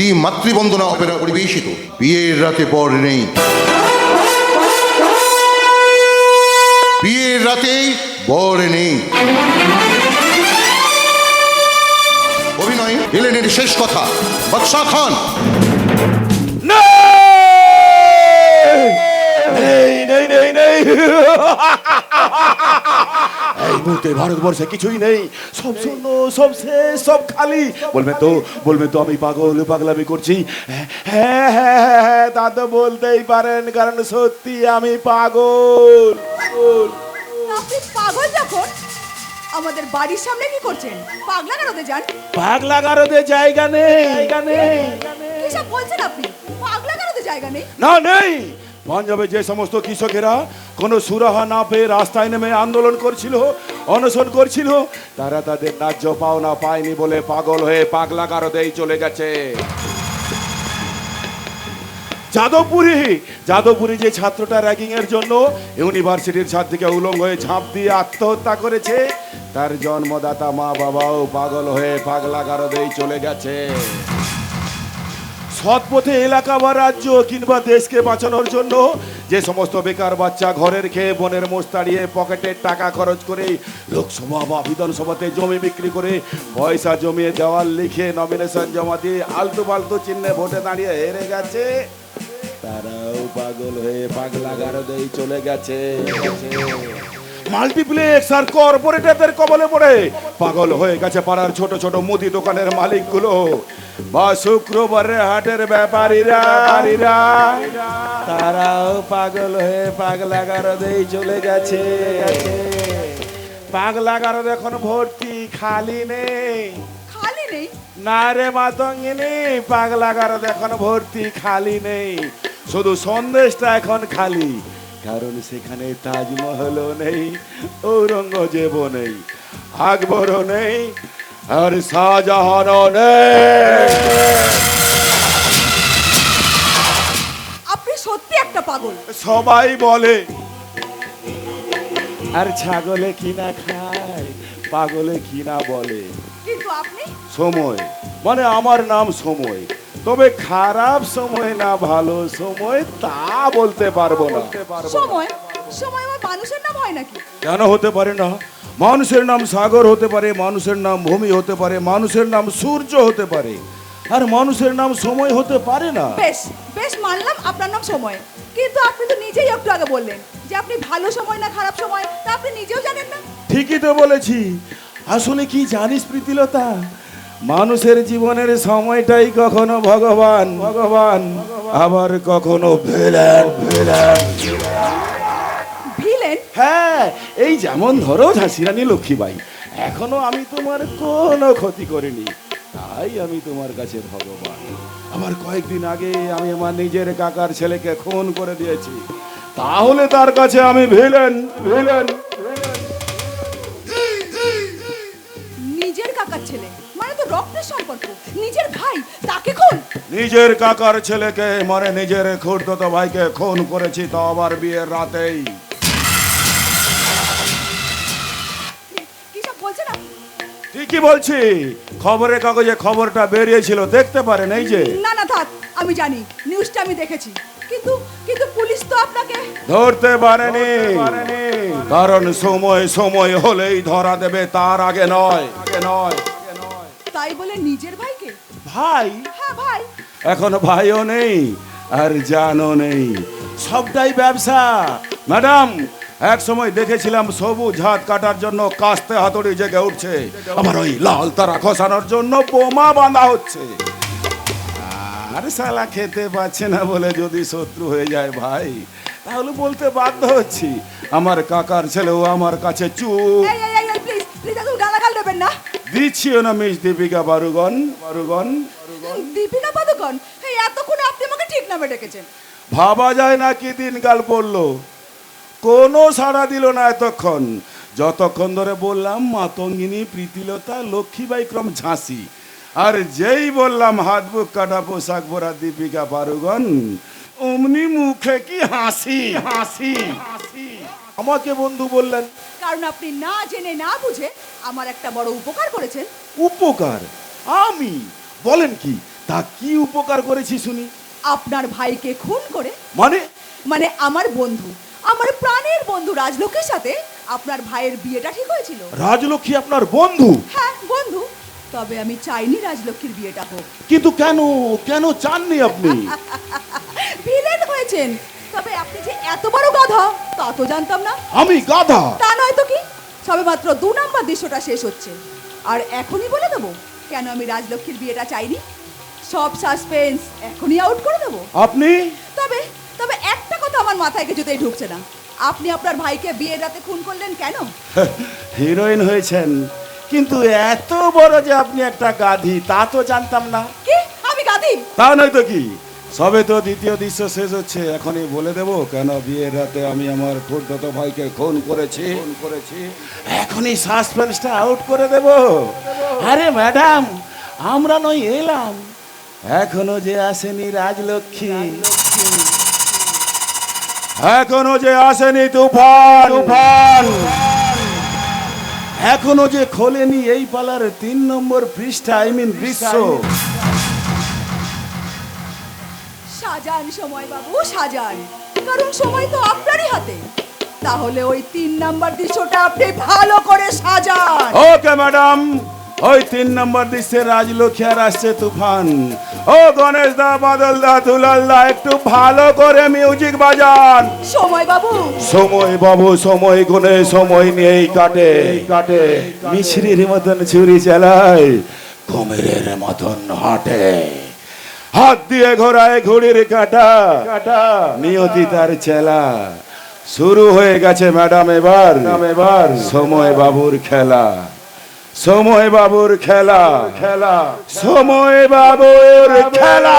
ভক্তি মাতৃবন্দনা অপেরা পরিবেশিত বিয়ের রাতে পর নেই বিয়ের রাতে বর নেই অভিনয় শেষ কথা বাদশাহ খান নেই নেই নেই নেই এই মুহূর্তে ভারতবর্ষে কিছুই নেই। সব শূন্য সব শেষ সব খালি। বলবেন তো বলবেন তো আমি পাগল পাগলামি করছি। হ্যাঁ হ্যাঁ হ্যাঁ হ্যাঁ, তা তো বলতেই পারেন কারণ সত্যি আমি পাগল। পাগল। আপনি পাগল যখন আমাদের বাড়ির সামনে কি করছেন? পাগলা কারোতে যান। পাগলা কারোতে জায়গা নেই। জায়গা নেই কিসব বলছেন আপনি? পাগলা কারোতে জায়গা নেই? না নেই। পাঞ্জাবে যে সমস্ত কৃষকেরা কোনো সুরাহা না পেয়ে রাস্তায় নেমে আন্দোলন করছিল, অনশন করছিল, তারা তাদের ন্যায্য পাওনা পায়নি বলে পাগল হয়ে পাগলা কারোতেই চলে গেছে। যাদবপুরি যাদবপুরি যে ছাত্রটা র্যাগিং এর জন্য ইউনিভার্সিটির ছাদ থেকে উলঙ্গ হয়ে ঝাঁপ দিয়ে আত্মহত্যা করেছে, তার জন্মদাতা মা বাবাও পাগল হয়ে পাগলা কারোতেই চলে গেছে। সৎ পথে এলাকা বা রাজ্য কিংবা দেশকে বাঁচানোর জন্য যে সমস্ত বেকার বাচ্চা ঘরের খেয়ে বনের মোষ তাড়িয়ে পকেটের টাকা খরচ করে লোকসভা বা বিধানসভাতে জমি বিক্রি করে পয়সা জমিয়ে দেওয়াল লিখে নমিনেশন জমা দিয়ে আলতু পালতু চিহ্নে ভোটে দাঁড়িয়ে হেরে গেছে। তারাও পাগল হয়ে পাগলা গারদেই চলে গেছে। মাল্টিপ্লেক্স আর কর্পোরেটরদের কবলে পড়ে। পাগল হয়ে গেছে পাড়ার ছোট ছোট মুদি দোকানের মালিকগুলো। বা শুক্রবারে হাটের ব্যাপারীরা ব্যাপারীরা, তারাও পাগল হয়ে পাগলা গারদেই চলে গেছে। পাগলা গারদ এখন ভর্তি খালি নেই। খালি নেই? না রে মাতঙ্গিনী পাগলা গারদ এখন ভর্তি খালি নেই। শুধু সন্দেশটা এখন খালি কারণ সেখানে তাজমহলও নেই ঔরঙ্গজেবও নেই আকবরও নেই আর শাহজাহান আপনি সত্যি একটা পাগল। সবাই বলে আর ছাগলে কিনা খায়? পাগলে কিনা বলে? কিন্তু আপনি? সময়। মানে আমার নাম সময়। তবে খারাপ সময় না ভালো সময় তা বলতে পারব না। সময়? সময় আমার মানুষের নাম হয় নাকি? কেন হতে পারে না? মানুষের নাম সাগর হতে পারে মানুষের নাম ভূমি হতে পারে মানুষের নাম সূর্য হতে পারে। আর মানুষের নাম সময় হতে পারে না। বেশ বেশ মানলাম আপনার নাম সময়। কিন্তু আপনি তো নিজেই একটু আগে বললেন যে আপনি ভালো সময় না খারাপ সময় তা আপনি নিজেও জানেন না। ঠিকই তো বলেছি। আসলে কি জানিস প্রীতিলতা? মানুষের জীবনের সময়টাই কখনো ভগবান ভগবান আবার কখনো ভেলেন ভেলেন ভিলেন হ্যাঁ এই যেমন ধরো ঝাঁসিরানী লক্ষ্মীবাই এখনও আমি তোমার কোনো ক্ষতি করিনি। তাই আমি তোমার কাছে ভগবান। আমার কয়েকদিন আগে আমি আমার নিজের কাকার ছেলেকে খুন করে দিয়েছি। তাহলে তার কাছে আমি ভিলেন ভিলেন নিজের কাকার ছেলে? মানে তো রক্তের সম্পর্ক। নিজের ভাই তাকে খুন? নিজের কাকার ছেলেকে মানে নিজের খুঁড়তো ভাইকে খুন করেছি তো আবার বিয়ের রাতেই। ঠিকই বলছি? খবরের কাগজে খবরটা বেরিয়েছিল দেখতে পারেন এই যে। না না থাক আমি জানি নিউজটা আমি দেখেছি। কিন্তু কিন্তু পুলিশ তো আপনাকে ধরতে পারেনি। কারণ সময় সময় হলেই ধরা দেবে তার আগে নয়। আগে নয়। তাই বলে নিজের ভাইকে? ভাই? হ্যাঁ ভাই। এখন ভাইও নেই আর জানো নেই। সবটাই ব্যবসা। ম্যাডাম এক সময় দেখেছিলাম সবুজ হাত কাটার জন্য কাস্তে হাতড়ি জেগে উঠছে। আমার ওই লাল তারা খসানোর জন্য বোমা বাঁধা হচ্ছে। আর সালা খেতে পাচ্ছে না বলে যদি শত্রু হয়ে যায় ভাই তাহলে বলতে বাধ্য হচ্ছি। আমার কাকার ছেলেও আমার কাছে চুপ। দিচ্ছিও না। মিস দীপিকা বারুগন বারুগন দীপিকা পাদুকন এতক্ষণে আপনি আমাকে ঠিক নামে ডেকেছেন। ভাবা যায় না কি দিনকাল পড়ল। কোনো সাড়া দিল না এতক্ষণ। যতক্ষণ ধরে বললাম মাতঙ্গিনী প্রীতিলতা লক্ষ্মীবাই ক্রম ঝাঁসি। আর যেই বললাম হাত বুক কাটা পোশাক পরা দীপিকা পারুগন অমনি মুখে কি হাসি? হাসি? হাসি। আমাকে বন্ধু বললেন কারণ আপনি না জেনে না বুঝে আমার একটা বড় উপকার করেছেন। উপকার? আমি? বলেন কি তা কি উপকার করেছি শুনি। আপনার ভাইকে খুন করে মানে? মানে আমার বন্ধু আমার প্রাণের বন্ধু রাজলক্ষ্মীর সাথে আপনার ভাইয়ের বিয়েটা ঠিক হয়েছিল? রাজলক্ষ্মী আপনার বন্ধু? হ্যাঁ বন্ধু। তবে আমি চাইনি রাজলক্ষ্মীর বিয়েটা হোক। কিন্তু কেন? কেন চাননি আপনি? ভিলেন হয়েছেন। তবে আপনি যে এত বড় গাধা তা তো জানতাম না। আমি গাধা? তা নয় তো কি? সবে মাত্র দু নম্বর দৃশ্যটা শেষ হচ্ছে। আর এখনই বলে দেবো কেন আমি রাজলক্ষ্মীর বিয়েটা চাইনি? সব সাসপেন্স এখনই আউট করে দেবো। আপনি তবে তবে একটা কথা আমার মাথায় কিছুতেই ঢুকছে না। আপনি আপনার ভাইকে বিয়ের রাতে খুন করলেন কেন? হিরোইন হয়েছেন। কিন্তু এত বড় যে আপনি একটা গাধি তা তো জানতাম না। কি? আমি গাধি? তা নয় তো কি? সবে তো দ্বিতীয় দৃশ্য শেষ হচ্ছে। এখনই বলে দেবো কেন বিয়ের রাতে আমি আমার ঠোঁটত ভাইকে খুন করেছি। খুন করেছি। এখনই সাসপেন্সটা আউট করে দেব। আরে ম্যাডাম আমরা নই এলাম। এখনও যে আসেনি রাজলক্ষ্মী। এখনও যে আসেনি তুফান তুফান। এখনও যে খোলেনি এই পালার তিন নম্বর পৃষ্ঠা আই মিন দৃশ্য সাজান সময় বাবু সাজান। কারণ সময় তো আপনারই হাতে। তাহলে ওই তিন নাম্বার দৃশ্যটা আপনি ভালো করে সাজান। Okay madam. ওই তিন নম্বর দৃশ্যে রাজলক্ষ্মী আর আসছে তুফান। ও গণেশ দা বাদল দা দুলাল দা একটু ভালো করে মিউজিক বাজান। সময় বাবু। সময় বাবু সময় গুনে সময় নিয়েই কাটে। কাটে। মিছরির মতন ছুরি চালায় কুমিরের মতন হাঁটে। হাত দিয়ে ঘোরায় ঘুড়ির কাটা। কাটা। নিয়তি তার চেলা। শুরু হয়ে গেছে ম্যাডাম এবার। এবার। সময় বাবুর খেলা। সময় বাবুর খেলা। খেলা। সময় বাবুর খেলা।